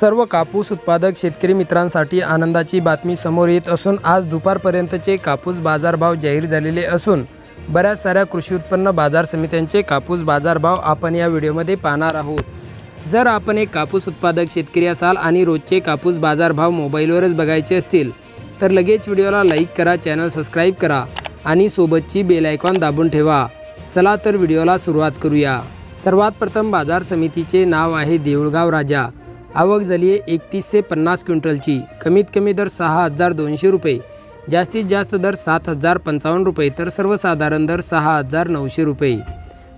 सर्व कापूस उत्पादक शेतकरी मित्रांसाठी आनंदाची बातमी समोर येत असून आज दुपारपर्यंतचे कापूस बाजारभाव जाहीर झालेले असून बऱ्याच साऱ्या कृषी उत्पन्न बाजार समित्यांचे कापूस बाजारभाव आपण या व्हिडिओमध्ये पाहणार आहोत. जर आपण एक कापूस उत्पादक शेतकरी असाल आणि रोजचे कापूस बाजारभाव मोबाईलवरच बघायचे असतील तर लगेच व्हिडिओला लाईक करा चॅनल सबस्क्राईब करा आणि सोबतची बेल आयकॉन दाबून ठेवा. चला तर व्हिडिओला सुरुवात करूया. सर्वात प्रथम बाजार समितीचे नाव आहे देऊळगाव राजा. आवक झाली आहे एकतीस ते पन्नास क्विंटलची. कमीत कमी दर सहा हजार दोनशे रुपये. जास्तीत जास्त दर सात हजार पंचावन्न रुपये तर सर्वसाधारण दर सहा हजार नऊशे रुपये.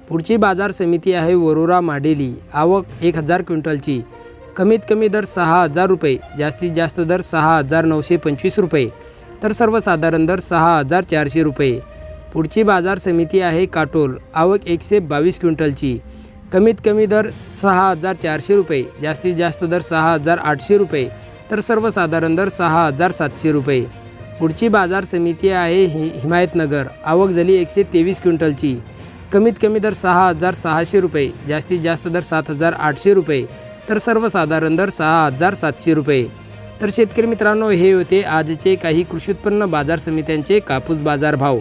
पुढची बाजार समिती आहे वरोरा माडेली. आवक एक हजार क्विंटलची. कमीत कमी दर सहा हजार रुपये. जास्तीत जास्त दर सहा हजार नऊशे पंचवीस रुपये. तर सर्वसाधारण दर सहा हजार चारशे रुपये. पुढची बाजार समिती आहे काटोल. आवक एकशे बावीस क्विंटलची. कमीत कमी दर सहा हजार चारशे रुपये जास्तीत जास्त दर सहा हजार आठशे रुपये तर सर्वसाधारण दर सहा हजार सातशे रुपये. पुढची बाजार समिती आहे हि हिमायतनगर. आवक झाली एकशे तेवीस क्विंटलची. कमीत कमी दर सहा हजार सहाशे रुपये जास्तीत जास्त दर सात हजार आठशे रुपये तर सर्वसाधारण दर सहा हजार सातशे रुपये. तर शेतकरी मित्रांनो हे होते आजचे काही कृषी उत्पन्न बाजार समित्यांचे कापूस बाजार भाव.